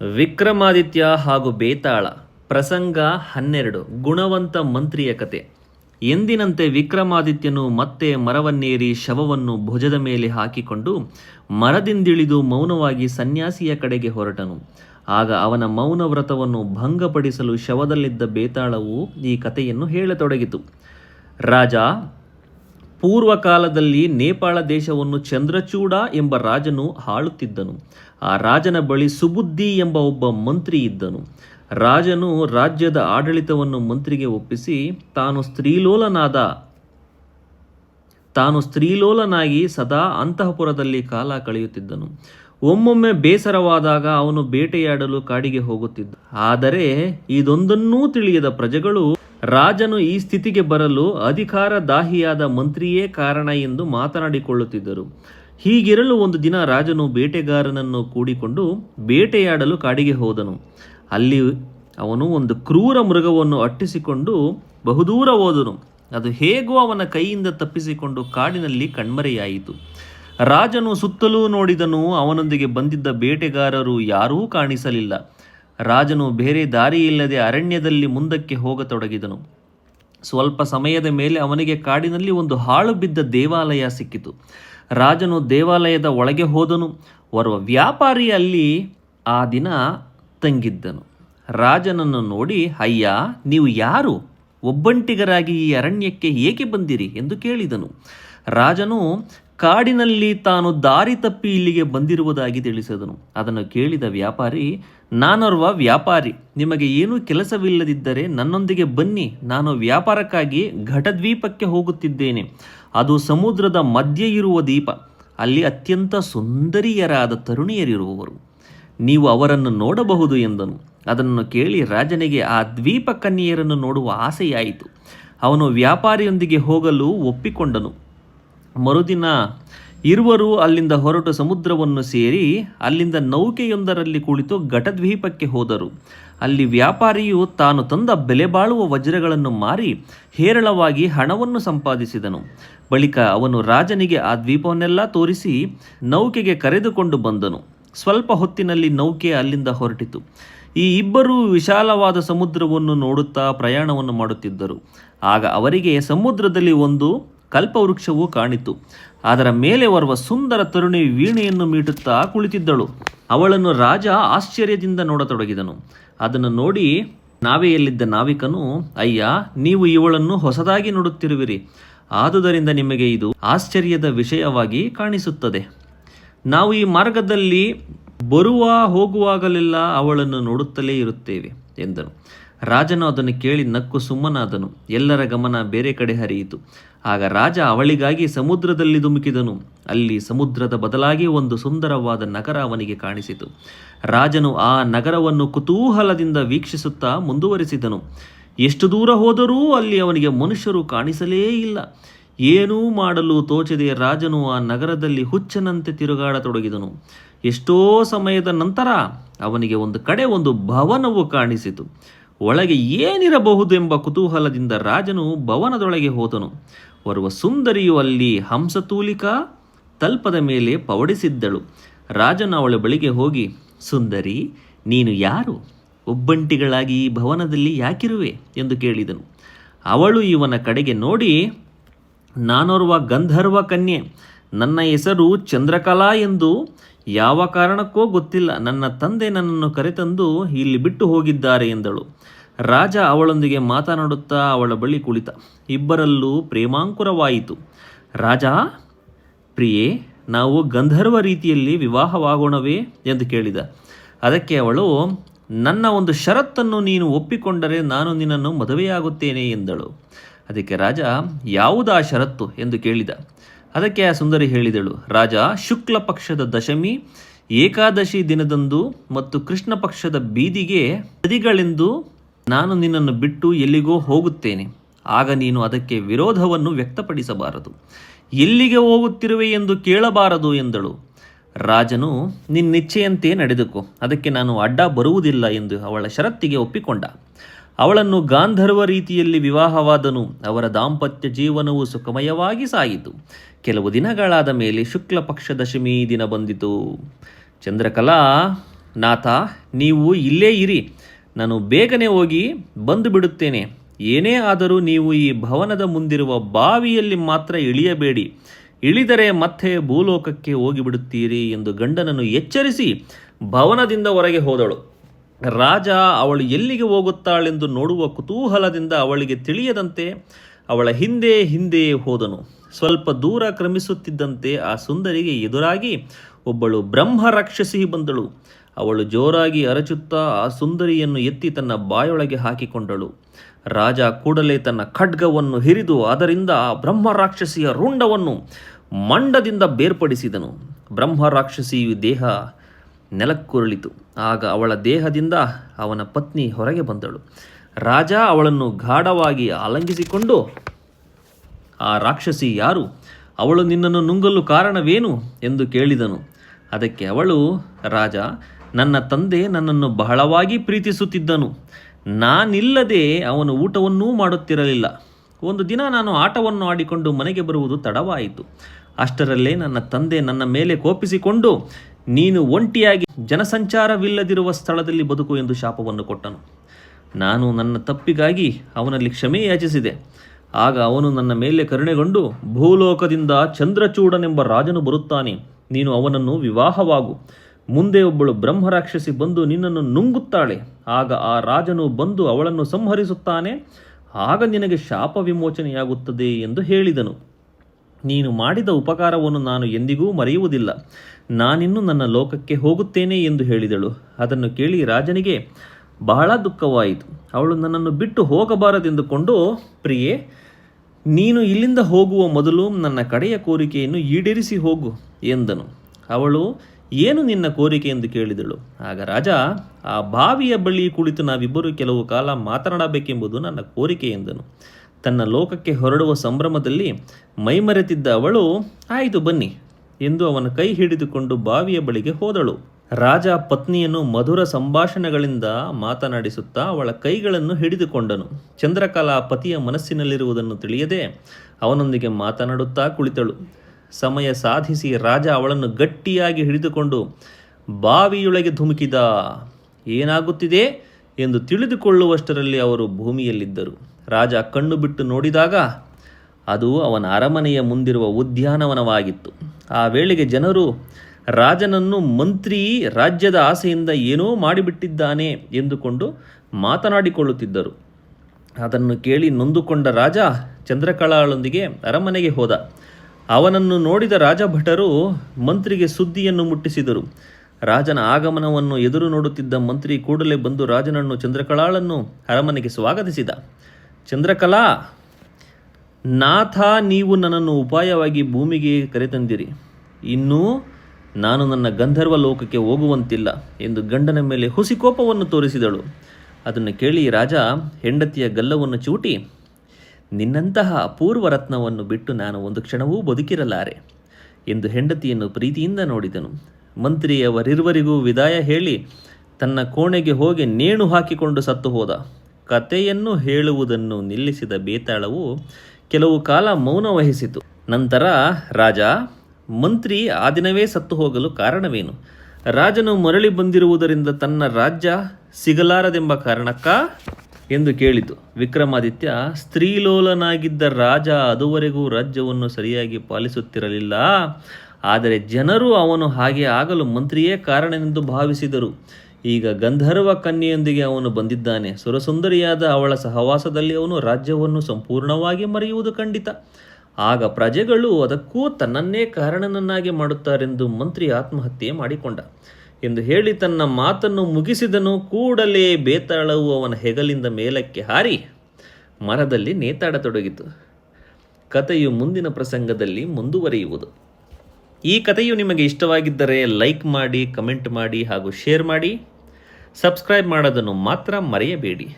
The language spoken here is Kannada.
ವಿಕ್ರಮಾದಿತ್ಯ ಹಾಗೂ ಬೇತಾಳ, ಪ್ರಸಂಗ ಹನ್ನೆರಡು, ಗುಣವಂತ ಮಂತ್ರಿಯ ಕತೆ. ಎಂದಿನಂತೆ ವಿಕ್ರಮಾದಿತ್ಯನು ಮತ್ತೆ ಮರವನ್ನೇರಿ ಶವವನ್ನು ಭುಜದ ಮೇಲೆ ಹಾಕಿಕೊಂಡು ಮರದಿಂದಿಳಿದು ಮೌನವಾಗಿ ಸನ್ಯಾಸಿಯ ಕಡೆಗೆ ಹೊರಟನು. ಆಗ ಅವನ ಮೌನ ವ್ರತವನ್ನು ಭಂಗಪಡಿಸಲು ಶವದಲ್ಲಿದ್ದ ಬೇತಾಳವು ಈ ಕಥೆಯನ್ನು ಹೇಳತೊಡಗಿತು. ರಾಜ ಪೂರ್ವಕಾಲದಲ್ಲಿ ನೇಪಾಳ ದೇಶವನ್ನು ಚಂದ್ರಚೂಡ ಎಂಬ ರಾಜನು ಆಳುತ್ತಿದ್ದನು ಆ ರಾಜನ ಬಳಿ ಸುಬುದ್ಧಿ ಎಂಬ ಒಬ್ಬ ಮಂತ್ರಿ ಇದ್ದನು. ರಾಜನು ರಾಜ್ಯದ ಆಡಳಿತವನ್ನು ಮಂತ್ರಿಗೆ ಒಪ್ಪಿಸಿ, ತಾನು ಸ್ತ್ರೀಲೋಲನಾದ, ತಾನು ಸ್ತ್ರೀಲೋಲನಾಗಿ ಸದಾ ಅಂತಃಪುರದಲ್ಲಿ ಕಾಲ ಕಳೆಯುತ್ತಿದ್ದನು. ಒಮ್ಮೊಮ್ಮೆ ಬೇಸರವಾದಾಗ ಅವನು ಬೇಟೆಯಾಡಲು ಕಾಡಿಗೆ ಹೋಗುತ್ತಿದ್ದ. ಆದರೆ ಇದೊಂದನ್ನೂ ತಿಳಿಯದ ಪ್ರಜೆಗಳು ರಾಜನು ಈ ಸ್ಥಿತಿಗೆ ಬರಲು ಅಧಿಕಾರ ದಾಹಿಯಾದ ಮಂತ್ರಿಯೇ ಕಾರಣ ಎಂದು ಮಾತನಾಡಿಕೊಳ್ಳುತ್ತಿದ್ದರು. ಹೀಗಿರಲು ಒಂದು ದಿನ ರಾಜನು ಬೇಟೆಗಾರನನ್ನು ಕೂಡಿಕೊಂಡು ಬೇಟೆಯಾಡಲು ಕಾಡಿಗೆ ಹೋದನು. ಅಲ್ಲಿ ಅವನು ಒಂದು ಕ್ರೂರ ಮೃಗವನ್ನು ಅಟ್ಟಿಸಿಕೊಂಡು ಬಹುದೂರ ಹೋದನು. ಅದು ಹೇಗೋ ಅವನ ಕೈಯಿಂದ ತಪ್ಪಿಸಿಕೊಂಡು ಕಾಡಿನಲ್ಲಿ ಕಣ್ಮರೆಯಾಯಿತು. ರಾಜನು ಸುತ್ತಲೂ ನೋಡಿದನು, ಅವನೊಂದಿಗೆ ಬಂದಿದ್ದ ಬೇಟೆಗಾರರು ಯಾರೂ ಕಾಣಿಸಲಿಲ್ಲ. ರಾಜನು ಬೇರೆ ದಾರಿಯಿಲ್ಲದೆ ಅರಣ್ಯದಲ್ಲಿ ಮುಂದಕ್ಕೆ ಹೋಗತೊಡಗಿದನು. ಸ್ವಲ್ಪ ಸಮಯದ ಮೇಲೆ ಅವನಿಗೆ ಕಾಡಿನಲ್ಲಿ ಒಂದು ಹಾಳು ಬಿದ್ದ ದೇವಾಲಯ ಸಿಕ್ಕಿತು. ರಾಜನು ದೇವಾಲಯದ ಒಳಗೆ ಹೋದನು. ಓರ್ವ ವ್ಯಾಪಾರಿ ಅಲ್ಲಿ ಆ ದಿನ ತಂಗಿದ್ದನು. ರಾಜನನ್ನು ನೋಡಿ, ಅಯ್ಯ, ನೀವು ಯಾರು? ಒಬ್ಬಂಟಿಗರಾಗಿ ಈ ಅರಣ್ಯಕ್ಕೆ ಏಕೆ ಬಂದಿರಿ? ಎಂದು ಕೇಳಿದನು. ರಾಜನು ಕಾಡಿನಲ್ಲಿ ತಾನು ದಾರಿ ತಪ್ಪಿ ಇಲ್ಲಿಗೆ ಬಂದಿರುವುದಾಗಿ ತಿಳಿಸಿದನು. ಅದನ್ನು ಕೇಳಿದ ವ್ಯಾಪಾರಿ, ನಾನೋರ್ವ ವ್ಯಾಪಾರಿ, ನಿಮಗೆ ಏನೂ ಕೆಲಸವಿಲ್ಲದಿದ್ದರೆ ನನ್ನೊಂದಿಗೆ ಬನ್ನಿ. ನಾನು ವ್ಯಾಪಾರಕ್ಕಾಗಿ ಘಟದ್ವೀಪಕ್ಕೆ ಹೋಗುತ್ತಿದ್ದೇನೆ. ಅದು ಸಮುದ್ರದ ಮಧ್ಯೆ ಇರುವ ದೀಪ ಅಲ್ಲಿ ಅತ್ಯಂತ ಸುಂದರಿಯರಾದ ತರುಣಿಯರಿರುವವರು. ನೀವು ಅವರನ್ನು ನೋಡಬಹುದು ಎಂದನು. ಅದನ್ನು ಕೇಳಿ ರಾಜನಿಗೆ ಆ ದ್ವೀಪ ಕನ್ಯೆಯರನ್ನು ನೋಡುವ ಆಸೆಯಾಯಿತು. ಅವನು ವ್ಯಾಪಾರಿಯೊಂದಿಗೆ ಹೋಗಲು ಒಪ್ಪಿಕೊಂಡನು. ಮರುದಿನ ಇರುವರು ಅಲ್ಲಿಂದ ಹೊರಟು ಸಮುದ್ರವನ್ನು ಸೇರಿ ಅಲ್ಲಿಂದ ನೌಕೆಯೊಂದರಲ್ಲಿ ಕುಳಿತು ಘಟದ್ವೀಪಕ್ಕೆ ಹೋದರು. ಅಲ್ಲಿ ವ್ಯಾಪಾರಿಯು ತಾನು ತಂದ ಬೆಲೆಬಾಳುವ ವಜ್ರಗಳನ್ನು ಮಾರಿ ಹೇರಳವಾಗಿ ಹಣವನ್ನು ಸಂಪಾದಿಸಿದನು. ಬಳಿಕ ಅವನು ರಾಜನಿಗೆ ಆ ದ್ವೀಪವನ್ನೆಲ್ಲ ತೋರಿಸಿ ನೌಕೆಗೆ ಕರೆದುಕೊಂಡು ಬಂದನು. ಸ್ವಲ್ಪ ಹೊತ್ತಿನಲ್ಲಿ ನೌಕೆ ಅಲ್ಲಿಂದ ಹೊರಟಿತು. ಈ ಇಬ್ಬರು ವಿಶಾಲವಾದ ಸಮುದ್ರವನ್ನು ನೋಡುತ್ತಾ ಪ್ರಯಾಣವನ್ನು ಮಾಡುತ್ತಿದ್ದರು. ಆಗ ಅವರಿಗೆ ಸಮುದ್ರದಲ್ಲಿ ಒಂದು ಕಲ್ಪವೃಕ್ಷವು ಕಾಣಿತು ಅದರ ಮೇಲೆ ಬರುವ ಸುಂದರ ತರುಣಿ ವೀಣೆಯನ್ನು ಮೀಟುತ್ತಾ ಕುಳಿತಿದ್ದಳು. ಅವಳನ್ನು ರಾಜ ಆಶ್ಚರ್ಯದಿಂದ ನೋಡತೊಡಗಿದನು. ಅದನ್ನು ನೋಡಿ ನಾವೆಯಲ್ಲಿದ್ದ ನಾವಿಕನು, ಅಯ್ಯ, ನೀವು ಇವಳನ್ನು ಹೊಸದಾಗಿ ನೋಡುತ್ತಿರುವಿರಿ. ಆದುದರಿಂದ ನಿಮಗೆ ಇದು ಆಶ್ಚರ್ಯದ ವಿಷಯವಾಗಿ ಕಾಣಿಸುತ್ತದೆ. ನಾವು ಈ ಮಾರ್ಗದಲ್ಲಿ ಬರುವ ಹೋಗುವಾಗಲೆಲ್ಲ ಅವಳನ್ನು ನೋಡುತ್ತಲೇ ಇರುತ್ತೇವೆ, ಎಂದನು. ರಾಜನು ಅದನ್ನು ಕೇಳಿ ನಕ್ಕು ಸುಮ್ಮನಾದನು. ಎಲ್ಲರ ಗಮನ ಬೇರೆ ಕಡೆ ಹರಿಯಿತು. ಆಗ ರಾಜ ಅವಳಿಗಾಗಿ ಸಮುದ್ರದಲ್ಲಿ ಧುಮುಕಿದನು. ಅಲ್ಲಿ ಸಮುದ್ರದ ಬದಲಾಗಿ ಒಂದು ಸುಂದರವಾದ ನಗರ ಅವನಿಗೆ ಕಾಣಿಸಿತು. ರಾಜನು ಆ ನಗರವನ್ನು ಕುತೂಹಲದಿಂದ ವೀಕ್ಷಿಸುತ್ತಾ ಮುಂದುವರಿಸಿದನು. ಎಷ್ಟು ದೂರ ಹೋದರೂ ಅಲ್ಲಿ ಅವನಿಗೆ ಮನುಷ್ಯರು ಕಾಣಿಸಲೇ ಇಲ್ಲ. ಏನೂ ಮಾಡಲು ತೋಚದೆ ರಾಜನು ಆ ನಗರದಲ್ಲಿ ಹುಚ್ಚನಂತೆ ತಿರುಗಾಡತೊಡಗಿದನು. ಎಷ್ಟೋ ಸಮಯದ ನಂತರ ಅವನಿಗೆ ಒಂದು ಕಡೆ ಒಂದು ಭವನವು ಕಾಣಿಸಿತು. ಒಳಗೆ ಏನಿರಬಹುದು ಎಂಬ ಕುತೂಹಲದಿಂದ ರಾಜನು ಭವನದೊಳಗೆ ಹೋದನು. ಬರುವ ಸುಂದರಿಯು ಅಲ್ಲಿ ಹಂಸತೂಲಿಕಾ ತಲ್ಪದ ಮೇಲೆ ಪವಡಿಸಿದ್ದಳು. ರಾಜನು ಅವಳ ಬಳಿಗೆ ಹೋಗಿ, ಸುಂದರಿ, ನೀನು ಯಾರು? ಒಬ್ಬಂಟಿಗಳಾಗಿ ಈ ಭವನದಲ್ಲಿ ಯಾಕಿರುವೆ? ಎಂದು ಕೇಳಿದನು. ಅವಳು ಇವನ ಕಡೆಗೆ, ನೋಡಿ, ನಾನೋರ್ವ ಗಂಧರ್ವ ಕನ್ಯೆ, ನನ್ನ ಹೆಸರು ಚಂದ್ರಕಲಾ ಎಂದು ಯಾವ ಕಾರಣಕ್ಕೋ ಗೊತ್ತಿಲ್ಲ. ನನ್ನ ತಂದೆ ನನ್ನನ್ನು ಕರೆತಂದು ಇಲ್ಲಿ ಬಿಟ್ಟು ಹೋಗಿದ್ದಾರೆ ಎಂದಳು. ರಾಜ ಅವಳೊಂದಿಗೆ ಮಾತನಾಡುತ್ತಾ ಅವಳ ಬಳಿ ಕುಳಿತ. ಇಬ್ಬರಲ್ಲೂ ಪ್ರೇಮಾಂಕುರವಾಯಿತು. ರಾಜ, ಪ್ರಿಯೆ, ನಾವು ಗಂಧರ್ವ ರೀತಿಯಲ್ಲಿ ವಿವಾಹವಾಗೋಣವೇ ಎಂದು ಕೇಳಿದ. ಅದಕ್ಕೆ ಅವಳು, ನನ್ನ ಒಂದು ಷರತ್ತನ್ನು ನೀನು ಒಪ್ಪಿಕೊಂಡರೆ ನಾನು ನಿನ್ನನ್ನು ಮದುವೆಯಾಗುತ್ತೇನೆ ಎಂದಳು. ಅದಕ್ಕೆ ರಾಜ, ಯಾವುದಾ ಷರತ್ತು ಎಂದು ಕೇಳಿದ. ಅದಕ್ಕೆ ಆ ಸುಂದರಿ ಹೇಳಿದಳು, ರಾಜ, ಶುಕ್ಲ ಪಕ್ಷದ ದಶಮಿ, ಏಕಾದಶಿ ದಿನದಂದು ಮತ್ತು ಕೃಷ್ಣ ಪಕ್ಷದ ಬೀದಿಗೆ ನದಿಗಳೆಂದು ನಾನು ನಿನ್ನನ್ನು ಬಿಟ್ಟು ಎಲ್ಲಿಗೋ ಹೋಗುತ್ತೇನೆ. ಆಗ ನೀನು ಅದಕ್ಕೆ ವಿರೋಧವನ್ನು ವ್ಯಕ್ತಪಡಿಸಬಾರದು. ಎಲ್ಲಿಗೆ ಹೋಗುತ್ತಿರುವೆ ಎಂದು ಕೇಳಬಾರದು ಎಂದಳು. ರಾಜನು ನಿನ್ನಿಚ್ಛೆಯಂತೆ ನಡೆದುಕೋ, ಅದಕ್ಕೆ ನಾನು ಅಡ್ಡ ಬರುವುದಿಲ್ಲ ಎಂದು ಅವಳ ಷರತ್ತಿಗೆ ಒಪ್ಪಿಕೊಂಡ. ಅವಳನ್ನು ಗಾಂಧರ್ವ ರೀತಿಯಲ್ಲಿ ವಿವಾಹವಾದನು. ಅವರ ದಾಂಪತ್ಯ ಜೀವನವು ಸುಖಮಯವಾಗಿ ಸಾಯಿತು ಕೆಲವು ದಿನಗಳಾದ ಮೇಲೆ ಶುಕ್ಲ ಪಕ್ಷ ದಶಮಿ ದಿನ ಬಂದಿತು. ಚಂದ್ರಕಲಾ, ನಾಥ, ನೀವು ಇಲ್ಲೇ ಇರಿ. ನಾನು ಬೇಗನೆ ಹೋಗಿ ಬಂದು ಬಿಡುತ್ತೇನೆ. ಏನೇ ಆದರೂ ನೀವು ಈ ಭವನದ ಮುಂದಿರುವ ಬಾವಿಯಲ್ಲಿ ಮಾತ್ರ ಇಳಿಯಬೇಡಿ. ಇಳಿದರೆ ಮತ್ತೆ ಭೂಲೋಕಕ್ಕೆ ಹೋಗಿಬಿಡುತ್ತೀರಿ ಎಂದು ಗಂಡನನ್ನು ಎಚ್ಚರಿಸಿ ಭವನದಿಂದ ಹೊರಗೆ ಹೋದಳು. ರಾಜ ಅವಳು ಎಲ್ಲಿಗೆ ಹೋಗುತ್ತಾಳೆಂದು ನೋಡುವ ಕುತೂಹಲದಿಂದ ಅವಳಿಗೆ ತಿಳಿಯದಂತೆ ಅವಳ ಹಿಂದೆ ಹಿಂದೆ ಹೋದನು. ಸ್ವಲ್ಪ ದೂರ ಕ್ರಮಿಸುತ್ತಿದ್ದಂತೆ ಆ ಸುಂದರಿಗೆ ಎದುರಾಗಿ ಒಬ್ಬಳು ಬ್ರಹ್ಮ ರಾಕ್ಷಸಿ ಬಂದಳು. ಅವಳು ಜೋರಾಗಿ ಅರಚುತ್ತಾ ಆ ಸುಂದರಿಯನ್ನು ಎತ್ತಿ ತನ್ನ ಬಾಯೊಳಗೆ ಹಾಕಿಕೊಂಡಳು. ರಾಜ ಕೂಡಲೇ ತನ್ನ ಖಡ್ಗವನ್ನು ಹಿರಿದು ಅದರಿಂದ ಆ ಬ್ರಹ್ಮ ರಾಕ್ಷಸಿಯ ರುಂಡವನ್ನು ಮಂಡದಿಂದ ಬೇರ್ಪಡಿಸಿದನು. ಬ್ರಹ್ಮ ರಾಕ್ಷಸಿಯು ದೇಹ ನೆಲಕ್ಕುರುಳಿತು. ಆಗ ಅವಳ ದೇಹದಿಂದ ಅವನ ಪತ್ನಿ ಹೊರಗೆ ಬಂದಳು. ರಾಜ ಅವಳನ್ನು ಗಾಢವಾಗಿ ಆಲಂಗಿಸಿಕೊಂಡು, ಆ ರಾಕ್ಷಸಿ ಯಾರು? ಅವಳು ನಿನ್ನನ್ನು ನುಂಗಲು ಕಾರಣವೇನು? ಎಂದು ಕೇಳಿದನು. ಅದಕ್ಕೆ ಅವಳು, ರಾಜ, ನನ್ನ ತಂದೆ ನನ್ನನ್ನು ಬಹಳವಾಗಿ ಪ್ರೀತಿಸುತ್ತಿದ್ದನು. ನಾನಿಲ್ಲದೆ ಅವನು ಊಟವನ್ನೂ ಮಾಡುತ್ತಿರಲಿಲ್ಲ. ಒಂದು ದಿನ ನಾನು ಆಟವನ್ನು ಆಡಿಕೊಂಡು ಮನೆಗೆ ಬರುವುದು ತಡವಾಯಿತು. ಅಷ್ಟರಲ್ಲೇ ನನ್ನ ತಂದೆ ನನ್ನ ಮೇಲೆ ಕೋಪಿಸಿಕೊಂಡು, ನೀನು ಒಂಟಿಯಾಗಿ ಜನಸಂಚಾರವಿಲ್ಲದಿರುವ ಸ್ಥಳದಲ್ಲಿ ಬದುಕು ಎಂದು ಶಾಪವನ್ನು ಕೊಟ್ಟನು. ನಾನು ನನ್ನ ತಪ್ಪಿಗಾಗಿ ಅವನಲ್ಲಿ ಕ್ಷಮೆ ಯಾಚಿಸಿದೆ. ಆಗ ಅವನು ನನ್ನ ಮೇಲೆ ಕರುಣೆಗೊಂಡು, ಭೂಲೋಕದಿಂದ ಚಂದ್ರಚೂಡನೆಂಬ ರಾಜನು ಬರುತ್ತಾನೆ, ನೀನು ಅವನನ್ನು ವಿವಾಹವಾಗು. ಮುಂದೆ ಒಬ್ಬಳು ಬ್ರಹ್ಮರಾಕ್ಷಸಿ ಬಂದು ನಿನ್ನನ್ನು ನುಂಗುತ್ತಾಳೆ. ಆಗ ಆ ರಾಜನು ಬಂದು ಅವಳನ್ನು ಸಂಹರಿಸುತ್ತಾನೆ. ಆಗ ನಿನಗೆ ಶಾಪ ವಿಮೋಚನೆಯಾಗುತ್ತದೆ ಎಂದು ಹೇಳಿದನು. ನೀನು ಮಾಡಿದ ಉಪಕಾರವನ್ನು ನಾನು ಎಂದಿಗೂ ಮರೆಯುವುದಿಲ್ಲ. ನಾನಿನ್ನು ನನ್ನ ಲೋಕಕ್ಕೆ ಹೋಗುತ್ತೇನೆ ಎಂದು ಹೇಳಿದಳು. ಅದನ್ನು ಕೇಳಿ ರಾಜನಿಗೆ, ಬಹಳ ದುಃಖವಾಯಿತು. ಅವಳು ನನ್ನನ್ನು ಬಿಟ್ಟು ಹೋಗಬಾರದೆಂದುಕೊಂಡು ಪ್ರಿಯೆ, ನೀನು ಇಲ್ಲಿಂದ ಹೋಗುವ ಮೊದಲು ನನ್ನ ಕಡೆಯ ಕೋರಿಕೆಯನ್ನು ಈಡೇರಿಸಿ ಹೋಗು ಎಂದನು. ಅವಳು, ಏನು ನಿನ್ನ ಕೋರಿಕೆ ಎಂದು ಕೇಳಿದಳು. ಆಗ ರಾಜ, ಆ ಬಾವಿಯ ಬಳಿ ಕುಳಿತು ನಾವಿಬ್ಬರು ಕೆಲವು ಕಾಲ ಮಾತನಾಡಬೇಕೆಂಬುದು ನನ್ನ ಕೋರಿಕೆ ಎಂದನು. ತನ್ನ ಲೋಕಕ್ಕೆ ಹೊರಡುವ ಸಂಭ್ರಮದಲ್ಲಿ ಮೈಮರೆತಿದ್ದ ಅವಳು, ಆಯಿತು ಬನ್ನಿ, ಎಂದು ಅವನ ಕೈ ಹಿಡಿದುಕೊಂಡು ಬಾವಿಯ ಬಳಿಗೆ ಹೋದಳು. ರಾಜ ಪತ್ನಿಯನ್ನು ಮಧುರ ಸಂಭಾಷಣೆಗಳಿಂದ ಮಾತನಾಡಿಸುತ್ತಾ ಅವಳ ಕೈಗಳನ್ನು ಹಿಡಿದುಕೊಂಡನು. ಚಂದ್ರಕಲಾ ಪತಿಯ ಮನಸ್ಸಿನಲ್ಲಿರುವುದನ್ನು ತಿಳಿಯದೆ ಅವನೊಂದಿಗೆ ಮಾತನಾಡುತ್ತಾ ಕುಳಿತಳು. ಸಮಯ ಸಾಧಿಸಿ ರಾಜ ಅವಳನ್ನು ಗಟ್ಟಿಯಾಗಿ ಹಿಡಿದುಕೊಂಡು, ಬಾವಿಯೊಳಗೆ ಧುಮುಕಿದ, ಏನಾಗುತ್ತಿದೆ? ಎಂದು ತಿಳಿದುಕೊಳ್ಳುವಷ್ಟರಲ್ಲಿ ಅವರು ಭೂಮಿಯಲ್ಲಿದ್ದರು. ರಾಜ ಕಣ್ಣು ಬಿಟ್ಟು ನೋಡಿದಾಗ ಅದು ಅವನ ಅರಮನೆಯ ಮುಂದಿರುವ ಉದ್ಯಾನವನವಾಗಿತ್ತು. ಆ ವೇಳೆಗೆ ಜನರು, ರಾಜನನ್ನು ಮಂತ್ರಿ ರಾಜ್ಯದ ಆಸೆಯಿಂದ ಏನೋ ಮಾಡಿಬಿಟ್ಟಿದ್ದಾನೆ ಎಂದುಕೊಂಡು ಮಾತನಾಡಿಕೊಳ್ಳುತ್ತಿದ್ದರು. ಅದನ್ನು ಕೇಳಿ ನೊಂದುಕೊಂಡ ರಾಜ ಚಂದ್ರಕಲಾಳೊಂದಿಗೆ ಅರಮನೆಗೆ ಹೋದ. ಅವನನ್ನು ನೋಡಿದ ರಾಜಭಟರು ಮಂತ್ರಿಗೆ ಸುದ್ದಿಯನ್ನು ಮುಟ್ಟಿಸಿದರು. ರಾಜನ ಆಗಮನವನ್ನು ಎದುರು ನೋಡುತ್ತಿದ್ದ ಮಂತ್ರಿ ಕೂಡಲೇ ಬಂದು ರಾಜನನ್ನು ಚಂದ್ರಕಲಾಳನ್ನು ಅರಮನೆಗೆ ಸ್ವಾಗತಿಸಿದ. ಚಂದ್ರಕಲಾ, ನಾಥ ನೀವು ನನ್ನನ್ನು ಉಪಾಯವಾಗಿ ಭೂಮಿಗೆ ಕರೆತಂದಿರಿ. ಇನ್ನೂ ನಾನು ನನ್ನ ಗಂಧರ್ವ ಲೋಕಕ್ಕೆ ಹೋಗುವಂತಿಲ್ಲ ಎಂದು ಗಂಡನ ಮೇಲೆ ಹುಸಿಕೋಪವನ್ನು ತೋರಿಸಿದಳು. ಅದನ್ನು ಕೇಳಿ ರಾಜ ಹೆಂಡತಿಯ ಗಲ್ಲವನ್ನು ಚೂಟಿ, ನಿನ್ನಂತಹ ಅಪೂರ್ವ ರತ್ನವನ್ನು ಬಿಟ್ಟು ನಾನು ಒಂದು ಕ್ಷಣವೂ ಬದುಕಿರಲಾರೆ ಎಂದು ಹೆಂಡತಿಯನ್ನು ಪ್ರೀತಿಯಿಂದ ನೋಡಿದನು. ಮಂತ್ರಿಯವರಿರುವರಿಗೂ ವಿದಾಯ ಹೇಳಿ ತನ್ನ ಕೋಣೆಗೆ ಹೋಗಿ ನೇಣು ಹಾಕಿಕೊಂಡು ಸತ್ತು ಹೋದ. ಕತೆಯನ್ನು ಹೇಳುವುದನ್ನು ನಿಲ್ಲಿಸಿದ ಬೇತಾಳವು ಕೆಲವು ಕಾಲ ಮೌನ ವಹಿಸಿತು. ನಂತರ, ರಾಜ, ಮಂತ್ರಿ ಆ ದಿನವೇ ಸತ್ತು ಹೋಗಲು ಕಾರಣವೇನು? ರಾಜನು ಮರಳಿ ಬಂದಿರುವುದರಿಂದ ತನ್ನ ರಾಜ್ಯ ಸಿಗಲಾರದೆಂಬ ಕಾರಣಕ್ಕ? ಎಂದು ಕೇಳಿತು. ವಿಕ್ರಮಾದಿತ್ಯ, ಸ್ತ್ರೀಲೋಲನಾಗಿದ್ದ ರಾಜ ಅದುವರೆಗೂ ರಾಜ್ಯವನ್ನು ಸರಿಯಾಗಿ ಪಾಲಿಸುತ್ತಿರಲಿಲ್ಲ. ಆದರೆ ಜನರು ಅವನು ಹಾಗೆ ಆಗಲು ಮಂತ್ರಿಯೇ ಕಾರಣವೆಂದು ಭಾವಿಸಿದರು. ಈಗ ಗಂಧರ್ವ ಕನ್ಯೆಯೊಂದಿಗೆ ಅವನು ಬಂದಿದ್ದಾನೆ. ಸುರಸುಂದರಿಯಾದ ಅವಳ ಸಹವಾಸದಲ್ಲಿ ಅವನು ರಾಜ್ಯವನ್ನು ಸಂಪೂರ್ಣವಾಗಿ ಮರೆಯುವುದು ಖಂಡಿತ. ಆಗ ಪ್ರಜೆಗಳು ಅದಕ್ಕೂ ತನ್ನನ್ನೇ ಕಾರಣನನ್ನಾಗಿ ಮಾಡುತ್ತಾರೆಂದು ಮಂತ್ರಿ ಆತ್ಮಹತ್ಯೆ ಮಾಡಿಕೊಂಡ. ಎಂದು ಹೇಳಿ ತನ್ನ ಮಾತನ್ನು ಮುಗಿಸಿದನು. ಕೂಡಲೇ ಬೇತಾಳವು ಅವನ ಹೆಗಲಿಂದ ಮೇಲಕ್ಕೆ ಹಾರಿ ಮರದಲ್ಲಿ ನೇತಾಡತೊಡಗಿತು. ಕಥೆಯು ಮುಂದಿನ ಪ್ರಸಂಗದಲ್ಲಿ ಮುಂದುವರಿಯುವುದು. ಈ ಕಥೆಯು ನಿಮಗೆ ಇಷ್ಟವಾಗಿದ್ದರೆ ಲೈಕ್ ಮಾಡಿ, ಕಮೆಂಟ್ ಮಾಡಿ ಹಾಗೂ ಶೇರ್ ಮಾಡಿ. ಸಬ್ಸ್ಕ್ರೈಬ್ ಮಾಡೋದನ್ನು ಮಾತ್ರ ಮರೆಯಬೇಡಿ.